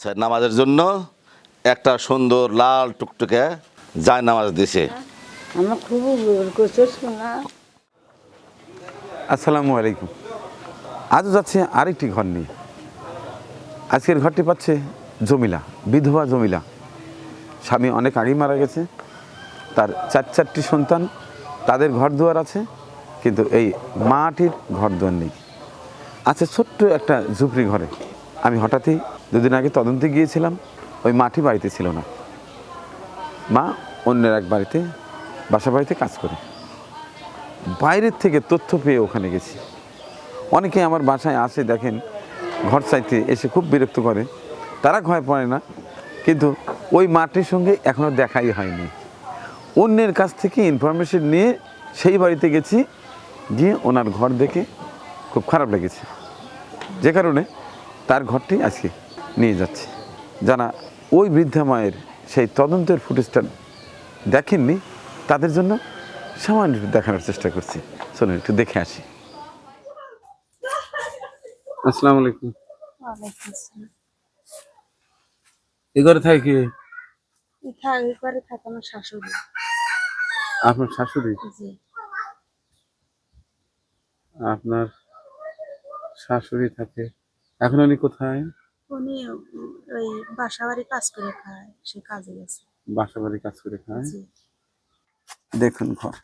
Sir নামাজের জন্য একটা সুন্দর লাল টুকটুকে যায় নামাজ দিছে আসসালামু আলাইকুম। আজও যাচ্ছে আরেকটি ঘর নিয়ে। আজকের ঘরটি পাচ্ছে জমিলা বিধবা জমিলা। স্বামী অনেক আগেই মারা গেছে। তার চার চারটি সন্তান তাদের ঘর দুয়ার আছে কিন্তু এই মাটির ঘর দুয়ার নেই। আছে ছোট্ট একটা ঝুপড়ি ঘরে। আমি হঠাৎই দুদিন আগে তদন্তে গিয়েছিলাম, ওই মাটি বাড়িতে ছিল না। মা অন্যের এক বাড়িতে, বাসা বাড়িতে কাজ করে। বাইরের থেকে তথ্য পেয়ে ওখানে গেছি। অনেকে আমার বাসায় আসে, দেখেন, ঘর চাইতে এসে খুব বিরক্ত করে। তারা ভয় পড়ে না, কিন্তু ওই মাটির সঙ্গে এখনও দেখাই হয়নি। অন্যের কাছ থেকে ইনফরমেশন নিয়ে সেই বাড়িতে গেছি, গিয়ে ওনার ঘর দেখে খুব খারাপ লেগেছে। যে কারণে তার ঘরটি আজকে নিয়ে যাচ্ছে। যারা ওই বৃদ্ধা মায়ের সেই তদন্তের ফুটেজটা দেখেননি? তাদের জন্য সামান্য দেখানোর চেষ্টা করছি। চলুন একটু দেখে আসি। আসসালামু আলাইকুম। এই ঘরে থাকে কি? থাকি করে থাকে আমার শাশুড়ি। আপনার শাশুড়ি? আপনার শাশুড়ি থাকে। এখন উনি কোথায়? উনি ওই বাসা বাড়ি কাজ করে খায় সে কাজে গেছে। বাসা বাড়ি কাজ করে খায়? দেখুন ঘর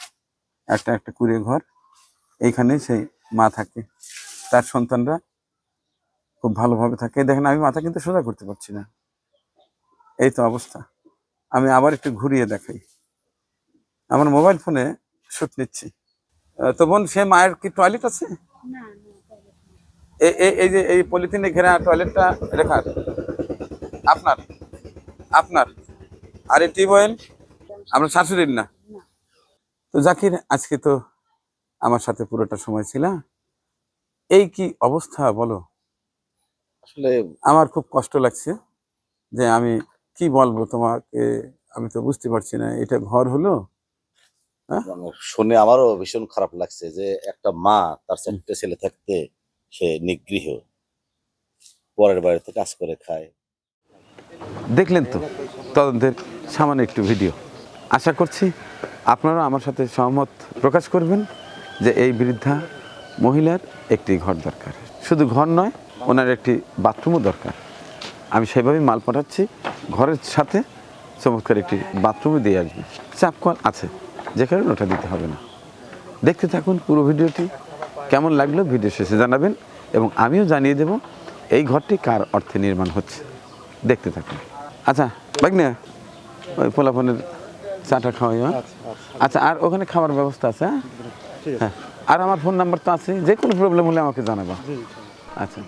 একটা একটা কুড়ে ঘর এইখানে সেই মা থাকে তার সন্তানরা খুব ভালোভাবে থাকে। দেখেন আমি মাথা কিন্তু সোজা করতে পারছি না। এই তো অবস্থা। আমি আবার একটু ঘুরিয়ে দেখাই। আমার মোবাইল ফোনে শুট নিচ্ছি। তো বোন সে মায়ের কি টয়লেট আছে? না। এই যে এই পলিথিনে ঘেরা টয়লেটটা রেখার আপনার? আপনার? আর এই টিউবওয়েল আপনার শাশুড়ির না? তো জাকির আজকে তো আমার সাথে পুরোটা সময় ছিল। এই কি অবস্থা বলো? আসলে আমার খুব কষ্ট লাগছে যে আমি কি বলব তোমাকে? আমি তো বুঝতে পারছি না এটা ঘর হলো? মানে শুনে আমারও ভীষণ খারাপ লাগছে যে একটা মা তার চারটে ছেলে থাকতে সে নিগৃহ। পরের বাড়িতে কাজ করে খায়। দেখলেন তো, তদন্তের সামান্য একটু ভিডিও। আশা করছি আপনারা আমার সাথে সহমত প্রকাশ করবেন যে এই বৃদ্ধা মহিলার একটি ঘর দরকার। শুধু ঘর নয়, ওনার একটি বাথরুমও দরকার। আমি সেভাবেই মাল পাঠাচ্ছি, ঘরের সাথে চমৎকার একটি বাথরুমও দিয়ে আসবে চাপ কল আছে যেখানে ওটা দিতে হবে না। দেখতে থাকুন পুরো ভিডিওটি। কেমন লাগল ভিডিও শেষে জানাবেন এবং আমিও জানিয়ে দেব এই ঘরটি কার অর্থে নির্মাণ হচ্ছে। দেখতে থাকুন। আচ্ছা না ওই পোলাপনের চাটা খাওয়াই হ্যাঁ? আচ্ছা আর ওখানে খাবার ব্যবস্থা আছে হ্যাঁ? হ্যাঁ। আর আমার ফোন নাম্বার তো আছে যে কোনো প্রবলেম হলে আমাকে জানাব। আচ্ছা।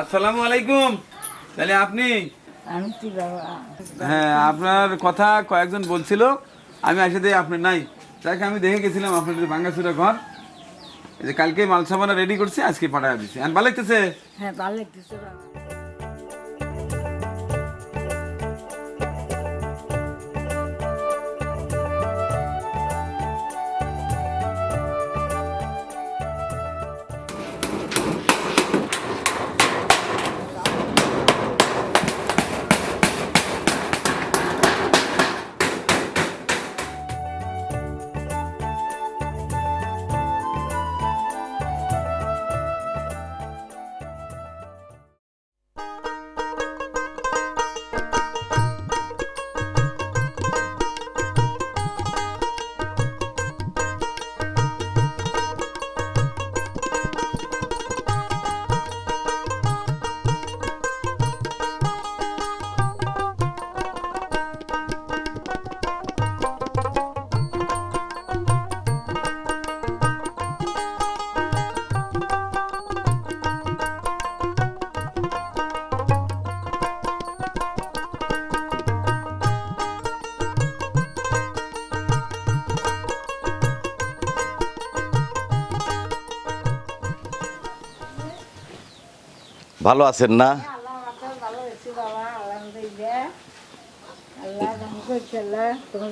আসসালামু আলাইকুম। তাহলে আপনি? হ্যাঁ আপনার কথা কয়েকজন বলছিল আমি আসে দিয়ে আপনি নাই। তাকে আমি দেখে গেছিলাম আপনাদের ভাঙ্গাচুরা ঘর। যে কালকে মাল সামানা রেডি করছি আজকে পাঠায় দিচ্ছি। আর ভালো লাগতেছে? হ্যাঁ ভালো লাগতেছে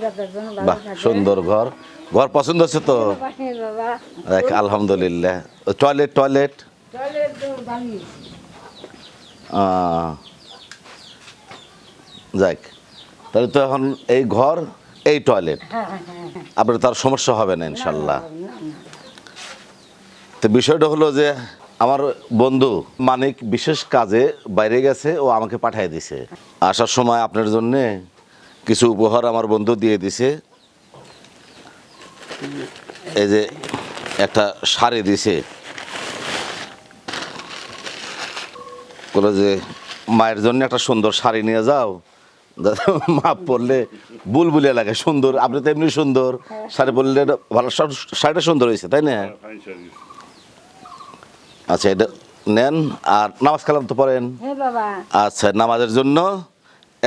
যাদের জন্য ভালো বাহ সুন্দর ঘর। ঘর পছন্দ হচ্ছে তো? আলহামদুলিল্লাহ। Toilet toilet? যাক তাহলে তো এখন এই ঘর এই টয়লেট। হ্যাঁ হ্যাঁ আপনার তার সমস্যা হবে না ইনশাল্লাহ। না না। তো বিষয়টা হলো যে আমার বন্ধু মানিক বিশেষ কাজে বাইরে গেছে ও আমাকে পাঠিয়ে দিছে। আসার সময় আপনার জন্য কিছু উপহার আমার বন্ধু দিয়ে দিছে। এই যে একটা শাড়ি দিছে। বলে যে মায়ের জন্য একটা সুন্দর শাড়ি নিয়ে যাও। মাপ পরলে বুলবুলিয়া লাগে সুন্দর। আপনি তো এমনি সুন্দর। শাড়ি পরলে ভালো শাড়িটা সুন্দর হয়েছে তাই না? আচ্ছা এটা নেন। আর নামাজ কালাম তো পড়েন। আচ্ছা নামাজের জন্য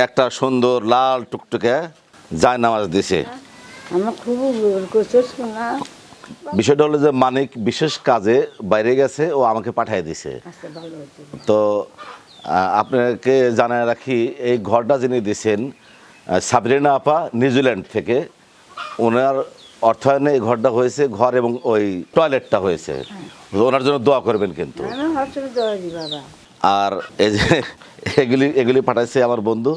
একটা সুন্দর লাল টুকটুকে যায় নামাজ দিছে। বিষয়টা হলো যে মানিক বিশেষ কাজে বাইরে গেছে ও আমাকে পাঠিয়ে দিছে। আচ্ছা তো আপনাকে জানায় রাখি এই ঘরটা যিনি দিছেন সাবরিনা আপা নিউজিল্যান্ড থেকে ওনার অর্থায়নে এই ঘরটা হয়েছে ঘর এবং ওই টয়লেটটা হয়েছে। ওনার জন্য দোয়া করবেন কিন্তু। আর এই যে এগুলি এগুলি পাঠাইছে আমার বন্ধু।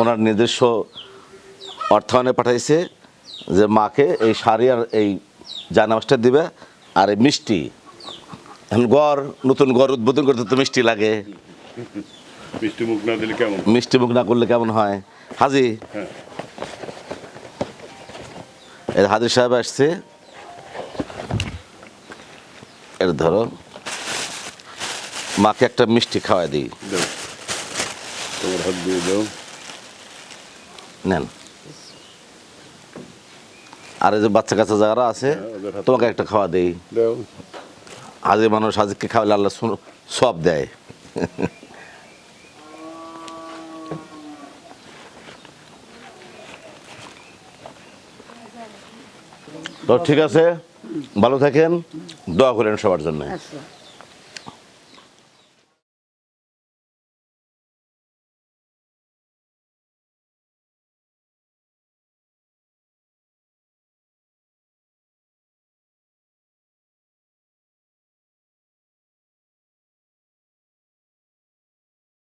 ওনার নিজস্ব অর্থায়নে পাঠাইছে যে মাকে এই শাড়ি আর এই জানামাজটা দিবে আর এই মিষ্টি। এখন গড় নতুন গড় উদ্বোধন করতে তো মিষ্টি লাগে। মিষ্টি মুখ না দিলে কেমন মিষ্টি মুখ না করলে কেমন হয়? হাজি হ্যাঁ। এই হাজির সাহেব আসছে। এর ধরো মাকে একটা মিষ্টি খাওয়াই দিই। তোমার হাত দিয়ে দাও। নেন। আর এই যে বাচ্চা কাচ্চা যারা আছে হ্যাঁ, তোমাকে একটা খাওয়া দেই। হাজির মানুষ হাজিরকে খাওয়ালে আল্লাহ সব দেয়। তো ঠিক আছে ভালো থাকেন দোয়া করেন সবার জন্য। আচ্ছা।